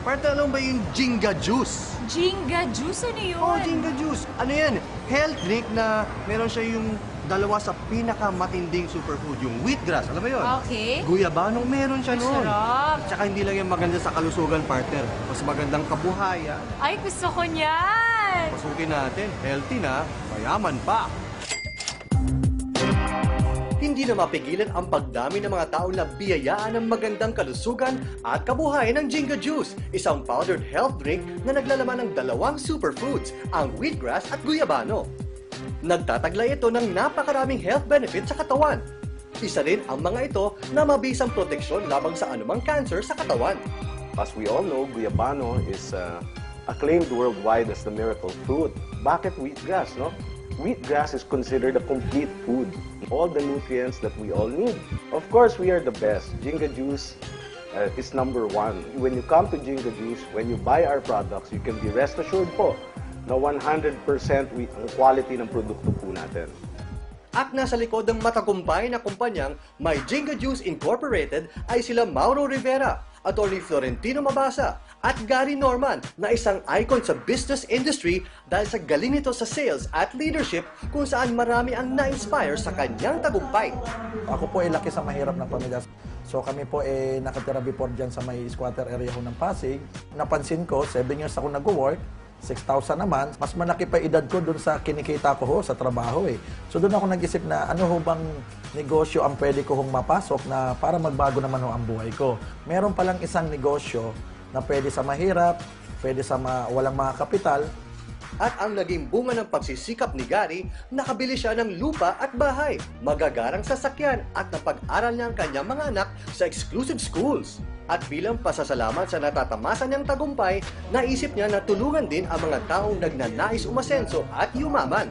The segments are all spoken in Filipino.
Partner, alam mo ba yung Jinga Juice? Jinga juice, ano yun? Oh, Jinga Juice. Ano yan? Health drink na meron siya yung dalawa sa pinakamatinding superfood, yung wheatgrass. Alam mo yun? Okay. Guyabanong meron siya noon. Sarap. Tsaka hindi lang yan maganda sa kalusugan, partner. Mas magandang kabuhayan. Ay, gusto ko niyan. Pasukin natin, healthy na, mayaman pa. Hindi na mapigilan ang pagdami ng mga taong nabiyayaan ng magandang kalusugan at kabuhayan ng Jinga Juice, isang powdered health drink na naglalaman ng dalawang superfoods, ang wheatgrass at guyabano. Nagtataglay ito ng napakaraming health benefits sa katawan. Isa rin ang mga ito na mabisang proteksyon labang sa anumang cancer sa katawan. As we all know, guyabano is uh, acclaimed worldwide as the miracle fruit. Bakit wheatgrass, no? Wheatgrass is considered a complete food. All the nutrients that we all need. Of course, we are the best. Jinga Juice uh, is number one. When you come to Jinga Juice, when you buy our products, you can be rest assured po na 100% we, ang quality ng produkto po natin. At nasa likod ng matagumpay na kumpanyang My Jinga Juice Incorporated ay sila Mauro Rivera, Attorney Florentino Mabasa, at Gary Norman na isang icon sa business industry dahil sa galing nito sa sales at leadership kung saan marami ang na-inspire sa kanyang tagumpay. Ako po ay laki sa mahirap na pamilya. So kami po eh nakatira before dyan sa may squatter area ko ng Pasig. Napansin ko, 7 years ako nag-work, 6,000 naman. Mas malaki pa edad ko dun sa kinikita ko ho, sa trabaho eh. So doon ako nag-isip na ano ho bang negosyo ang pwede ko hong mapasok na para magbago naman ho ang buhay ko. Meron palang isang negosyo na pwede sa mahirap, pwede sa ma- walang mga kapital, At ang naging bunga ng pagsisikap ni Gary, nakabili siya ng lupa at bahay, magagarang sasakyan at napag-aral niya ang kanyang mga anak sa exclusive schools. At bilang pasasalamat sa natatamasa niyang tagumpay, naisip niya na tulungan din ang mga taong nagnanais umasenso at yumaman.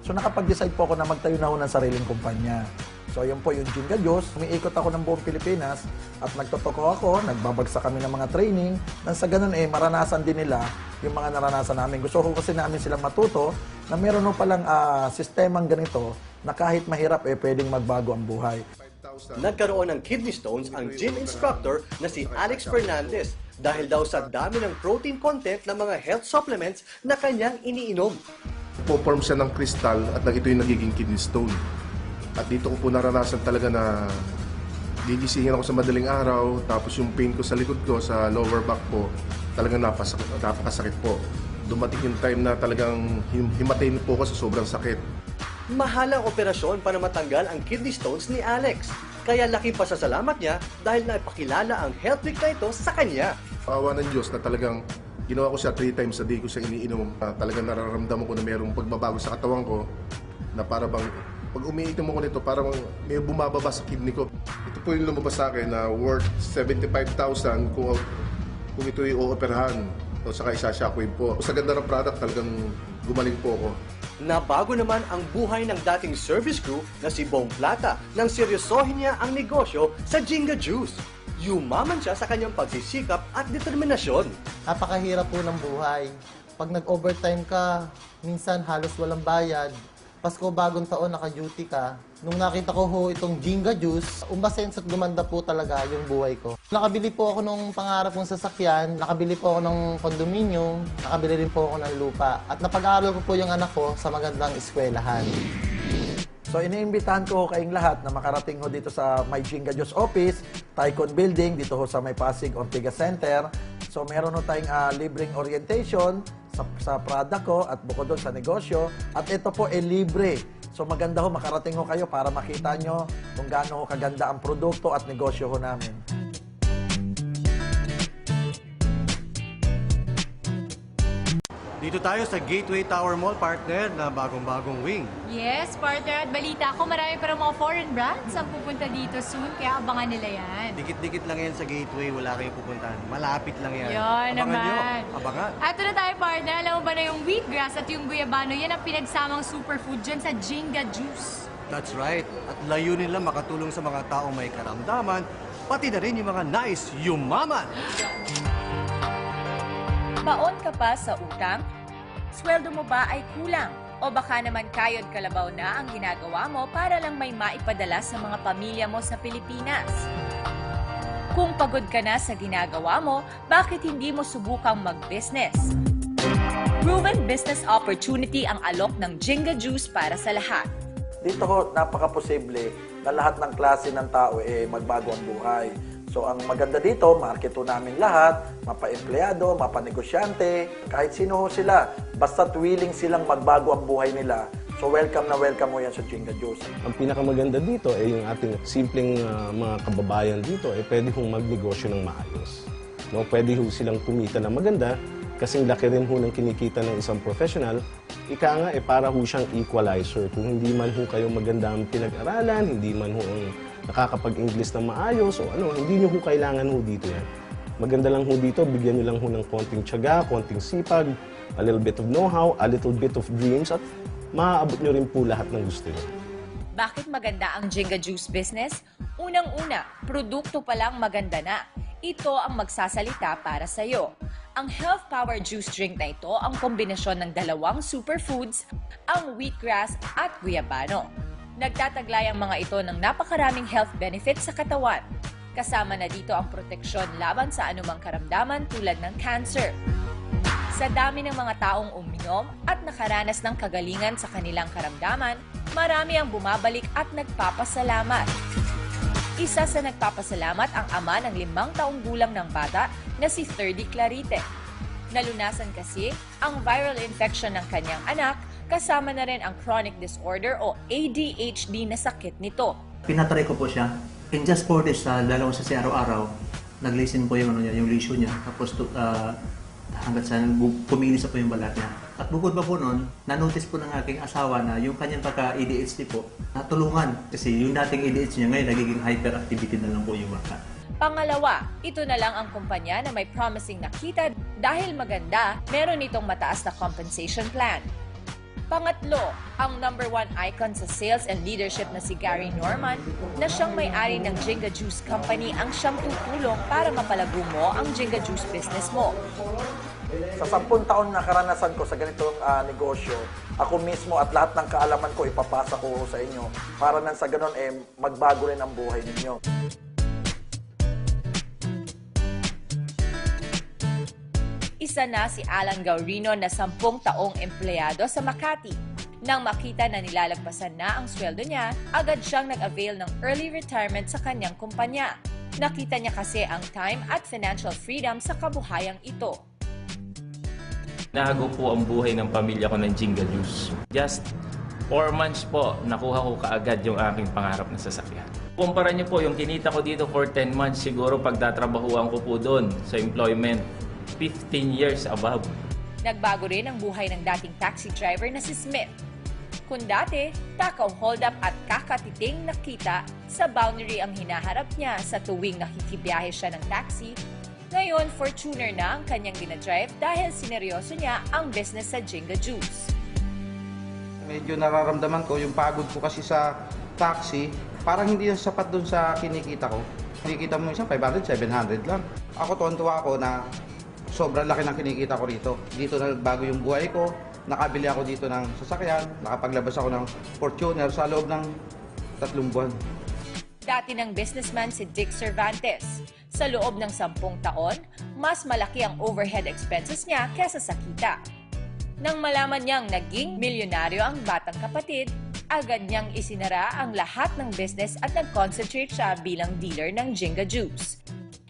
So nakapag-decide po ako na magtayo na ho ng sariling kumpanya. So yun po yung Jinga Diyos. Umiikot ako ng buong Pilipinas at nagtotoko ako, nagbabagsak kami ng mga training. Nang sa ganun eh, maranasan din nila yung mga naranasan namin. Gusto ko kasi namin silang matuto na meron palang ah, sistemang ganito na kahit mahirap eh, pwedeng magbago ang buhay. Nagkaroon ng kidney stones ang gym instructor na si Alex Fernandez dahil daw sa dami ng protein content ng mga health supplements na kanyang iniinom. po-form siya ng kristal at ito yung nagiging kidney stone. At dito ko po naranasan talaga na gigisingin ako sa madaling araw, tapos yung pain ko sa likod ko, sa lower back po, talagang napasakit, napakasakit po. Dumating yung time na talagang him- himatayin po ako sa sobrang sakit. Mahalang operasyon para matanggal ang kidney stones ni Alex. Kaya laking pasasalamat niya dahil naipakilala ang health trick na ito sa kanya. Awa ng Diyos na talagang ginawa ko siya three times a day ko siya iniinom. Uh, talagang nararamdaman ko na mayroong pagbabago sa katawan ko na para bang pag umiinom ako nito, parang may bumababa sa kidney ko. Ito po yung lumabas sa akin na worth 75,000 kung, kung ito yung ooperahan o saka isa shockwave po. Sa ganda ng product, talagang gumaling po ako. Nabago naman ang buhay ng dating service crew na si Bong Plata nang seryosohin niya ang negosyo sa Jinga Juice. Yumaman siya sa kanyang pagsisikap at determinasyon. napakahirap po ng buhay. Pag nag-overtime ka, minsan halos walang bayad. Pasko bagong taon, naka-duty ka. Nung nakita ko ho itong Jinga Juice, umasenso at gumanda po talaga yung buhay ko. Nakabili po ako ng pangarap kong sasakyan, nakabili po ako ng condominium, nakabili rin po ako ng lupa. At napag-aaral ko po yung anak ko sa magandang eskwelahan. So iniimbitahan ko kayong lahat na makarating ho dito sa My Jinga Diyos Office, Tycoon Building, dito ho sa May Pasig Ortiga Center. So meron ho tayong ah, libreng orientation sa, sa product ko at bukod doon sa negosyo. At ito po ay libre. So maganda ho, makarating ho kayo para makita nyo kung gaano ho kaganda ang produkto at negosyo ho namin. Dito tayo sa Gateway Tower Mall partner na bagong-bagong wing. Yes, partner. At balita ko, marami pa rin mga foreign brands ang pupunta dito soon. Kaya abangan nila yan. Dikit-dikit lang yan sa Gateway, wala kayong pupuntahan. Malapit lang yan. Yan Abangan naman. Nyo. Abangan. At ito na tayo, partner. Alam mo ba na yung wheatgrass at yung guyabano, yan ang pinagsamang superfood dyan sa Jinga Juice. That's right. At layunin lang makatulong sa mga taong may karamdaman, pati na rin yung mga nice yumaman. Baon ka pa sa utang? Sweldo mo ba ay kulang? O baka naman kayod kalabaw na ang ginagawa mo para lang may maipadala sa mga pamilya mo sa Pilipinas? Kung pagod ka na sa ginagawa mo, bakit hindi mo subukang mag-business? Proven business opportunity ang alok ng Jinga Juice para sa lahat. Dito ho, napaka-posible na lahat ng klase ng tao eh magbago ang buhay. So ang maganda dito, market ho namin lahat, mapa-empleyado, mapa-negosyante, kahit sino ho sila. Basta't willing silang magbago ang buhay nila. So welcome na welcome mo yan sa Jinga Juice. Ang pinakamaganda dito ay yung ating simpleng ah, mga kababayan dito ay pwede hong magnegosyo ng maayos. No, pwede ho silang kumita ng maganda kasing laki rin ho ng kinikita ng isang professional. Ika nga eh para ho siyang equalizer. Kung hindi man ho kayo maganda ang pinag-aralan, hindi man ho ang nakakapag-English na maayos o ano, hindi nyo ho kailangan ho dito yan. Maganda lang ho dito, bigyan nyo lang ho ng konting tiyaga, konting sipag, a little bit of know-how, a little bit of dreams at maaabot nyo rin po lahat ng gusto nyo. Bakit maganda ang Jinga Juice business? Unang-una, produkto pa lang maganda na. Ito ang magsasalita para sa iyo. Ang Health Power Juice Drink na ito ang kombinasyon ng dalawang superfoods, ang wheatgrass at guyabano. Nagtataglay ang mga ito ng napakaraming health benefits sa katawan. Kasama na dito ang proteksyon laban sa anumang karamdaman tulad ng cancer. Sa dami ng mga taong uminom at nakaranas ng kagalingan sa kanilang karamdaman, marami ang bumabalik at nagpapasalamat. Isa sa nagpapasalamat ang ama ng limang taong gulang ng bata na si 30 Clarite. Nalunasan kasi ang viral infection ng kanyang anak kasama na rin ang chronic disorder o ADHD na sakit nito. Pinatry ko po siya. In just 4 days, uh, dalawa sa siya araw-araw, naglisin po yung, ano niya, yung lesion niya. Tapos to, uh, hanggat sa pumilis na po yung balat niya. At bukod pa po nun, na-notice po ng aking asawa na yung kanyang pagka-ADHD po, natulungan. Kasi yung dating ADHD niya ngayon, nagiging hyperactivity na lang po yung bata. Pangalawa, ito na lang ang kumpanya na may promising na kita dahil maganda, meron itong mataas na compensation plan. Pangatlo, ang number one icon sa sales and leadership na si Gary Norman na siyang may-ari ng Jinga Juice Company ang siyang tutulong para mapalago mo ang Jinga Juice business mo. Sa sampung taon na karanasan ko sa ganitong ah, negosyo, ako mismo at lahat ng kaalaman ko ipapasa ko sa inyo para nang sa ganun eh magbago rin ang buhay ninyo. Isa na si Alan Gaurino na sampung taong empleyado sa Makati. Nang makita na nilalagpasan na ang sweldo niya, agad siyang nag-avail ng early retirement sa kanyang kumpanya. Nakita niya kasi ang time at financial freedom sa kabuhayang ito. Nahago po ang buhay ng pamilya ko ng Jingle Juice. Just 4 months po, nakuha ko kaagad yung aking pangarap na sasakyan. Kumpara niyo po yung kinita ko dito for 10 months, siguro pagtatrabahuan ko po doon sa employment, 15 years above. Nagbago rin ang buhay ng dating taxi driver na si Smith. Kung dati, takaw hold up at kakatiting nakita, sa boundary ang hinaharap niya sa tuwing nakikibiyahe siya ng taxi, ngayon, Fortuner na ang kanyang dinadrive dahil sineryoso niya ang business sa Jinga Juice. Medyo nararamdaman ko yung pagod ko kasi sa taxi, parang hindi yung sapat dun sa kinikita ko. Kinikita mo isang 500, 700 lang. Ako tuwan-tuwa ako na sobrang laki ng kinikita ko rito. Dito na nagbago yung buhay ko. Nakabili ako dito ng sasakyan. Nakapaglabas ako ng Fortuner sa loob ng tatlong buwan. Dati ng businessman si Dick Cervantes. Sa loob ng sampung taon, mas malaki ang overhead expenses niya kesa sa kita. Nang malaman niyang naging milyonaryo ang batang kapatid, agad niyang isinara ang lahat ng business at nag-concentrate siya bilang dealer ng Jinga Juice.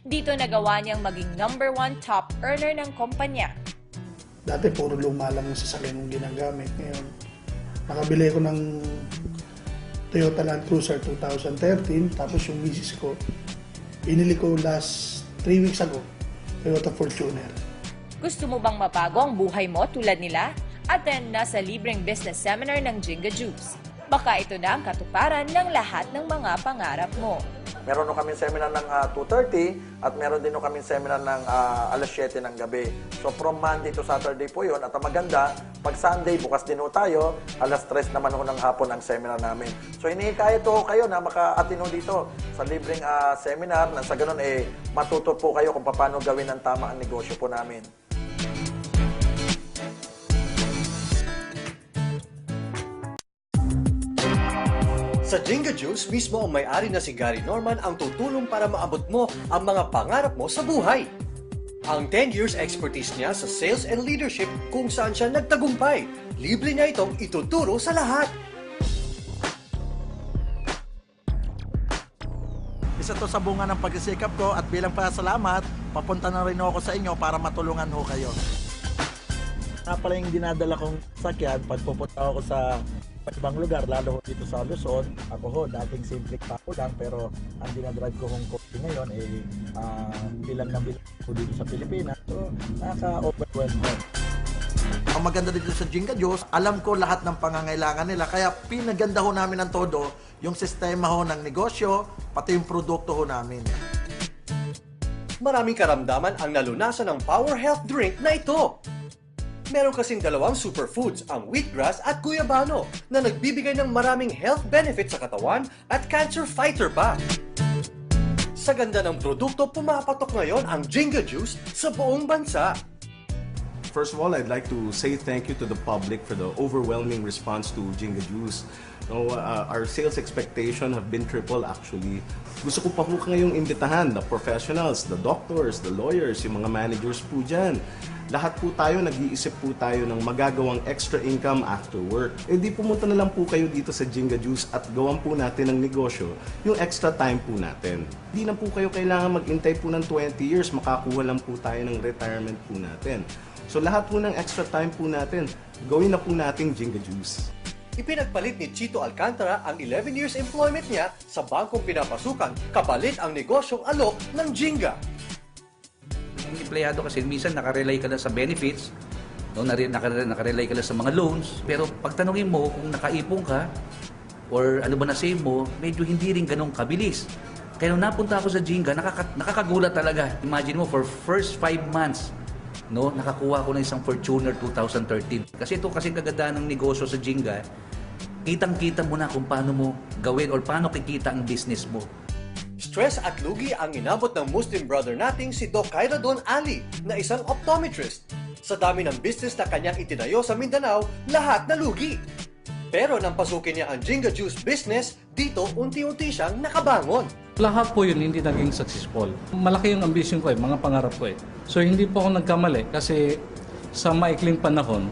Dito nagawa niyang maging number one top earner ng kumpanya. Dati puro luma lang yung sasakyan yung ginagamit. Ngayon, nakabili ko ng Toyota Land Cruiser 2013. Tapos yung misis ko, inili ko last 3 weeks ago, Toyota Fortuner. Gusto mo bang mabago ang buhay mo tulad nila? Attend na sa libreng business seminar ng Jinga Juice. Baka ito na ang katuparan ng lahat ng mga pangarap mo. Meron no kami seminar ng ah, 2.30 at meron din no kami seminar ng ah, alas 7 ng gabi. So from Monday to Saturday po yun. At ang maganda, pag Sunday, bukas din ho tayo, alas 3 naman ho ng hapon ang seminar namin. So hinihikayat ho kayo na maka-attend ho dito sa libreng ah, seminar na sa ganun eh matuto po kayo kung paano gawin ang tama ang negosyo po namin. Sa Jinga Juice, mismo ang may-ari na si Gary Norman ang tutulong para maabot mo ang mga pangarap mo sa buhay. Ang 10 years expertise niya sa sales and leadership kung saan siya nagtagumpay. Libre niya itong ituturo sa lahat. Isa to sa bunga ng pagsisikap ko at bilang pasalamat, papunta na rin ako sa inyo para matulungan ho kayo. Pala yung dinadala kong sakyan pag pupunta ako sa ibang lugar, lalo ho dito sa Luzon. Ako ho, dating simple pa ko lang, pero ang dinadrive ko kong coffee ngayon ay ah, bilang na bilang ko dito sa Pilipinas. So, nakaka-overwhelm ho. Ang maganda dito sa Jinga Juice, alam ko lahat ng pangangailangan nila. Kaya pinaganda ho namin ng todo yung sistema ho ng negosyo, pati yung produkto ho namin. Maraming karamdaman ang nalunasan ng Power Health Drink na ito. Meron kasing dalawang superfoods, ang wheatgrass at guyabano, na nagbibigay ng maraming health benefits sa katawan at cancer fighter pa. Sa ganda ng produkto, pumapatok ngayon ang Jinga Juice sa buong bansa. First of all, I'd like to say thank you to the public for the overwhelming response to Jinga Juice. No, uh, our sales expectation have been triple actually. Gusto ko pa po ngayong imbitahan the professionals, the doctors, the lawyers, yung mga managers po dyan. Lahat po tayo, nag-iisip po tayo ng magagawang extra income after work. E di pumunta na lang po kayo dito sa Jinga Juice at gawan po natin ng negosyo yung extra time po natin. Hindi na po kayo kailangan mag-intay po ng 20 years, makakuha lang po tayo ng retirement po natin. So lahat po ng extra time po natin, gawin na po nating Jinga Juice. Ipinagpalit ni Chito Alcantara ang 11 years employment niya sa bangkong pinapasukan, kapalit ang negosyong alok ng Jinga. Yung empleyado kasi minsan nakarelay ka lang sa benefits, no, nakarelay ka lang sa mga loans, pero pagtanungin mo kung nakaipon ka or ano ba na save mo, medyo hindi rin ganun kabilis. Kaya nung napunta ako sa Jinga, nakaka- nakakagulat talaga. Imagine mo, for first five months, no, nakakuha ko ng isang Fortuner 2013. Kasi ito kasi kagandahan ng negosyo sa Jinga, kitang-kita mo na kung paano mo gawin or paano kikita ang business mo. Stress at lugi ang inabot ng Muslim brother nating si Doc Khairadon Ali na isang optometrist. Sa dami ng business na kanyang itinayo sa Mindanao, lahat na lugi. Pero nang pasukin niya ang Jinga Juice business, dito unti-unti siyang nakabangon. Lahat po yun hindi naging successful. Malaki yung ambition ko eh, mga pangarap ko eh. So hindi po ako nagkamali kasi sa maikling panahon,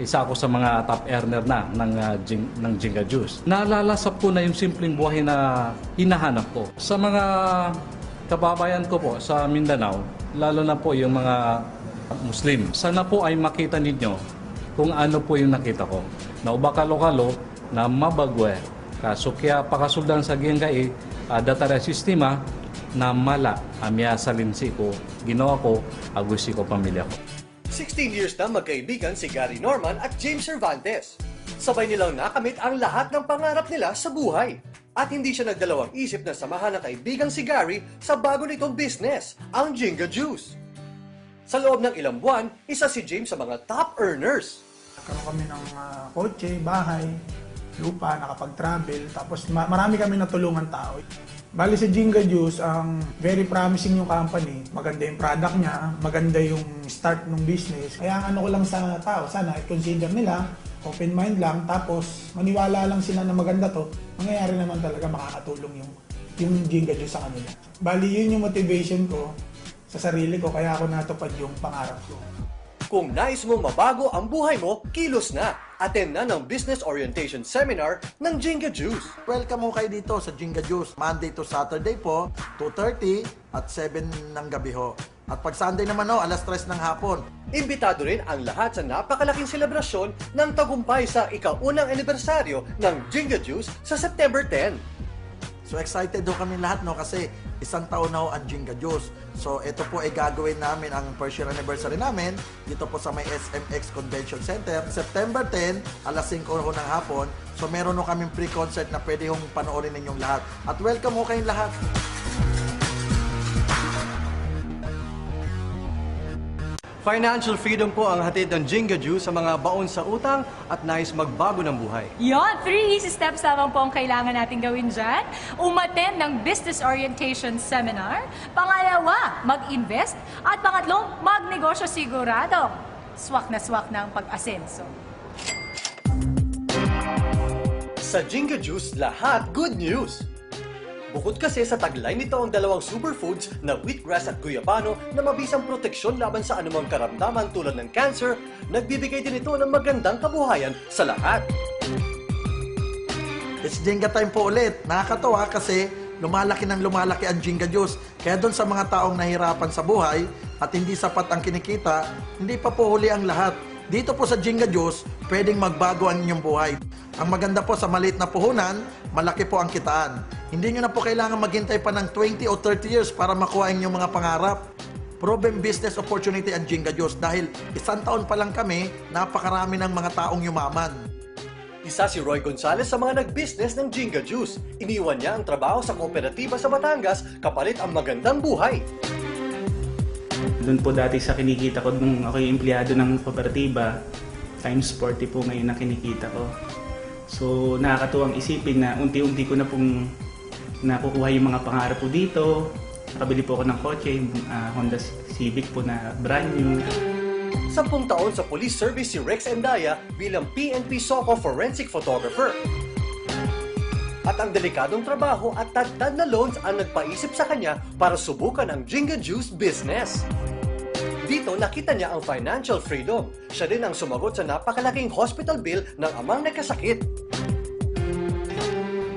isa ako sa mga top earner na ng, uh, jing, ng Jinga Juice. Nalalasap ko na yung simpleng buhay na hinahanap ko. Sa mga kababayan ko po sa Mindanao, lalo na po yung mga Muslim, sana po ay makita ninyo kung ano po yung nakita ko. Na ubakalo-kalo na mabagwe. Kaso kaya pakasuldan sa gengay, uh, datara sistema na mala amya salinsi ko, ginawa ko, agusi ko pamilya ko. 16 years na magkaibigan si Gary Norman at James Cervantes. Sabay nilang nakamit ang lahat ng pangarap nila sa buhay. At hindi siya nagdalawang isip na samahan ng kaibigang si Gary sa bago nitong business, ang Jinga Juice. Sa loob ng ilang buwan, isa si James sa mga top earners. Nagkaroon kami ng ah, kotse, bahay, lupa, nakapag-travel. Tapos ma- marami kami natulungan tao. Bali sa Jinga Juice, ang very promising yung company. Maganda yung product niya, maganda yung start ng business. Kaya ang ano ko lang sa tao, sana i-consider nila, open mind lang, tapos maniwala lang sila na maganda to, mangyayari naman talaga makakatulong yung, yung Jinga Juice sa kanila. Bali yun yung motivation ko sa sarili ko, kaya ako natupad yung pangarap ko. Kung nais mong mabago ang buhay mo, kilos na. Attend na ng Business Orientation Seminar ng Jinga Juice. Welcome mo kayo dito sa Jinga Juice. Monday to Saturday po, 2.30 at 7 ng gabi ho. At pag Sunday naman ho, alas 3 ng hapon. Imbitado rin ang lahat sa napakalaking selebrasyon ng tagumpay sa ikaunang anibersaryo ng Jinga Juice sa September 10. So excited ho kami lahat no kasi isang taon na ho ang Jinga Juice. So ito po ay gagawin namin ang first year anniversary namin dito po sa may SMX Convention Center. September 10, alas 5 ho ng hapon. So meron ho kaming pre-concert na pwede hong panoorin ninyong lahat. At welcome ho kayong lahat. Financial freedom po ang hatid ng Jinga Juice sa mga baon sa utang at nais magbago ng buhay. Yon, three easy steps lamang po ang kailangan natin gawin dyan. Umattend ng Business Orientation Seminar. Pangalawa, mag-invest. At pangatlo, magnegosyo sigurado. Swak na swak na ang pag-asenso. Sa Jinga Juice, lahat good news! Bukod kasi sa tagline nito ang dalawang superfoods na wheatgrass at guyabano na mabisang proteksyon laban sa anumang karamdaman tulad ng cancer, nagbibigay din ito ng magandang kabuhayan sa lahat. It's Jenga time po ulit. Nakakatawa kasi lumalaki ng lumalaki ang Jenga Juice. Kaya doon sa mga taong nahirapan sa buhay at hindi sapat ang kinikita, hindi pa po huli ang lahat. Dito po sa Jenga Juice, pwedeng magbago ang inyong buhay. Ang maganda po sa maliit na puhunan, malaki po ang kitaan. Hindi nyo na po kailangan maghintay pa ng 20 o 30 years para makuha ang inyong mga pangarap. Proven business opportunity ang Jenga Juice dahil isang taon pa lang kami, napakarami ng mga taong yumaman. Isa si Roy Gonzalez sa mga nag-business ng Jinga Juice. Iniwan niya ang trabaho sa kooperatiba sa Batangas kapalit ang magandang buhay. Doon po dati sa kinikita ko nung ako yung empleyado ng kooperatiba, times 40 po ngayon na kinikita ko. So nakakatuwang isipin na unti-unti ko na pong nakukuha yung mga pangarap po dito. Nakabili po ako ng kotse, yung ah, Honda Civic po na brand new. Sampung taon sa police service si Rex Endaya bilang PNP SOCO forensic photographer. At ang delikadong trabaho at tagtad na loans ang nagpaisip sa kanya para subukan ang Jinga Juice business. Dito nakita niya ang financial freedom. Siya din ang sumagot sa napakalaking hospital bill ng amang nakasakit.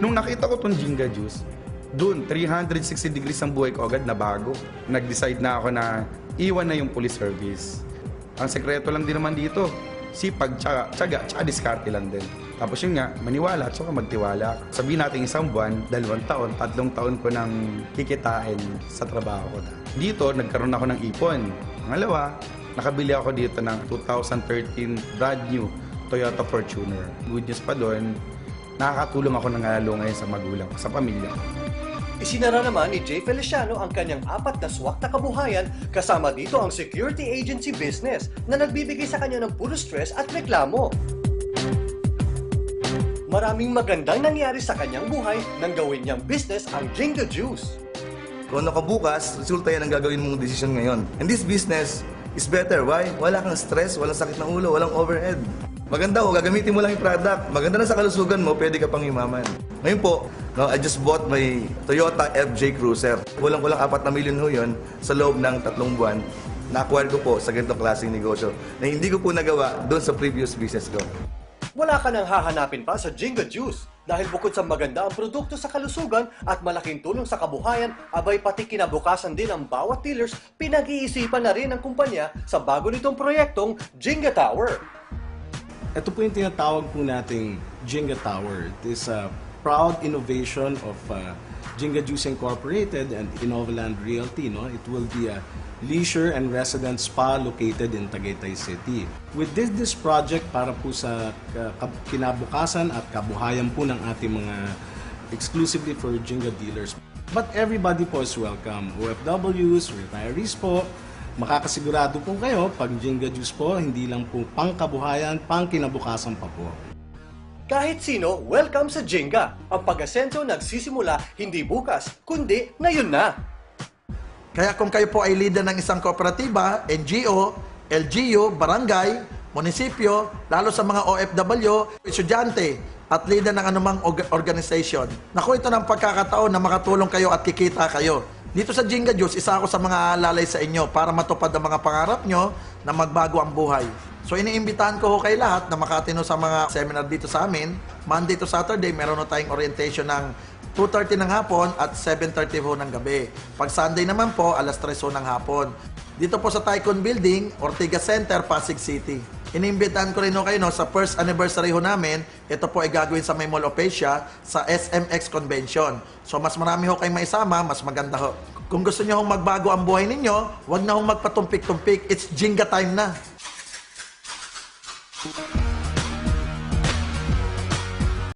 Nung nakita ko tong Jinga Juice, dun 360 degrees ang buhay ko agad na bago. Nag-decide na ako na iwan na yung police service. Ang sekreto lang din naman dito, sipag, tsaga, tsaga, tsaka diskarte lang din. Tapos yun nga, maniwala at saka magtiwala. Sabihin natin isang buwan, dalawang taon, tatlong taon ko nang kikitain sa trabaho ko. Dito, nagkaroon ako ng ipon. Pangalawa, nakabili ako dito ng 2013 brand new Toyota Fortuner. Good news pa doon, nakakatulong ako ng lalo ngayon sa magulang ko, sa pamilya ko. Isinara naman ni Jay Feliciano ang kanyang apat na swak na kabuhayan kasama dito ang security agency business na nagbibigay sa kanya ng puro stress at reklamo. Maraming magandang nangyari sa kanyang buhay nang gawin niyang business ang Jinga Juice. Kung ano ka bukas, resulta yan ang gagawin mong desisyon ngayon. And this business is better. Why? Wala kang stress, walang sakit ng ulo, walang overhead. Maganda ko, gagamitin mo lang yung product. Maganda na sa kalusugan mo, pwede ka pang yumaman. Ngayon po, no, I just bought my Toyota FJ Cruiser. Kulang-kulang apat na milyon ho yun sa loob ng tatlong buwan. Na-acquire ko po sa ganitong klaseng negosyo na hindi ko po nagawa doon sa previous business ko. Wala ka nang hahanapin pa sa Jinga Juice dahil bukod sa maganda ang produkto sa kalusugan at malaking tulong sa kabuhayan, abay pati kinabukasan din ang bawat dealers, pinag-iisipan na rin ng kumpanya sa bago nitong proyektong Jinga Tower. Ito po yung tinatawag po nating Jenga Tower. It is a proud innovation of uh, Jenga Juice Incorporated and Innovaland Realty. No? It will be a leisure and residence spa located in Tagaytay City. With this, this project para po sa uh, kinabukasan at kabuhayan po ng ating mga exclusively for Jenga dealers. But everybody po is welcome. OFWs, retirees po, makakasigurado po kayo pag Jenga Juice po, hindi lang po pangkabuhayan, pangkinabukasan pa po. Kahit sino, welcome sa Jenga. Ang pag-asenso nagsisimula hindi bukas, kundi ngayon na. Kaya kung kayo po ay leader ng isang kooperatiba, NGO, LGU, barangay, munisipyo, lalo sa mga OFW, estudyante, at leader ng anumang org- organization. Naku, ito ng pagkakataon na makatulong kayo at kikita kayo. Dito sa Jinga Juice, isa ako sa mga aalay sa inyo para matupad ang mga pangarap nyo na magbago ang buhay. So iniimbitahan ko ho kay lahat na makatino sa mga seminar dito sa amin. Monday to Saturday, meron na tayong orientation ng 2.30 ng hapon at 7.30 ho ng gabi. Pag Sunday naman po, alas 3 ho ng hapon. Dito po sa Tycoon Building, Ortigas Center, Pasig City. Inimbitahan ko rin ho kayo no, sa first anniversary ho namin. Ito po ay gagawin sa of Asia sa SMX Convention. So mas marami ho kayong maisama, mas maganda ho. Kung gusto niyo hong magbago ang buhay ninyo, huwag na hong magpatumpik-tumpik. It's Jinga time na.